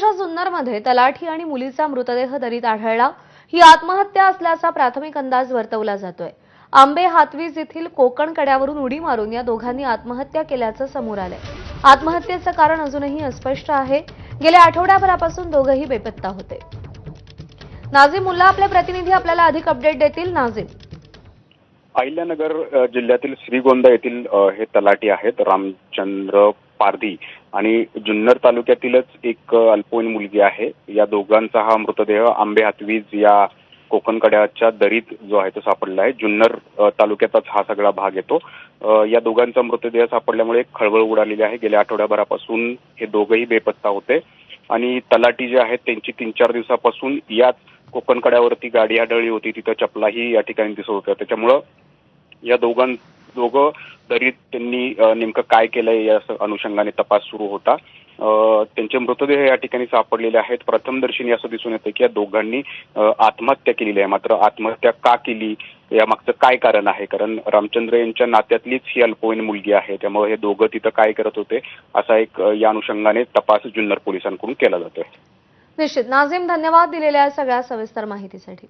च्या जुन्नरमध्ये तलाठी आणि मुलीचा मृतदेह दरीत आढळला. ही आत्महत्या असल्याचा प्राथमिक अंदाज वर्तवला जातोय. आंबे हातवीज येथील कोकण कड्यावरून उडी मारून या दोघांनी आत्महत्या केल्याचं समोर आलंय. आत्महत्येचं कारण अजूनही अस्पष्ट आहे. गेल्या आठवड्याभरापासून दोघंही बेपत्ता होते. नाझीम मुल्ला आपले प्रतिनिधी आपल्याला अधिक अपडेट देतील. नाझीम. अहिल्यानगर जिल्ह्यातील श्रीगोंदा येथील हे तलाठी आहेत. रामचंद्र पारधी आणि जुन्नर तालुक्यातीलच एक अल्पवयीन मुलगी आहे. या दोघांचा हा मृतदेह आंबे हातवीज या कोकणकड्याच्या दरीत जो आहे तो सापडला आहे. जुन्नर तालुक्याचाच हा सगळा भाग येतो. या दोघांचा मृतदेह सापडल्यामुळे एक खळबळ उडालेली आहे. गेल्या आठवड्याभरापासून हे दोघंही बेपत्ता होते. आणि तलाटी जे आहेत त्यांची तीन चार दिवसापासून याच कोकणकड्यावरती गाडी आढळली होती. तिथं चपलाही या ठिकाणी दिसत होत्या. त्याच्यामुळं या दोघां दोघं दरीत त्यांनी नेमकं काय केलंय या अनुषंगाने तपास सुरू होता. त्यांचे मृतदेह या ठिकाणी सापडलेले आहेत. प्रथमदर्शनी असं दिसून येतं की या दोघांनी आत्महत्या केलेली आहे. मात्र आत्महत्या का केली? या मागचं काय कारण आहे? कारण रामचंद्र यांच्या नात्यातलीच ही अल्पवयीन मुलगी आहे. त्यामुळे हे दोघं तिथं काय करत होते? असा एक या अनुषंगाने तपास जुन्नर पोलिसांकडून केला जातोय. निश्चित. नाझीम धन्यवाद दिलेल्या सगळ्या सविस्तर माहितीसाठी.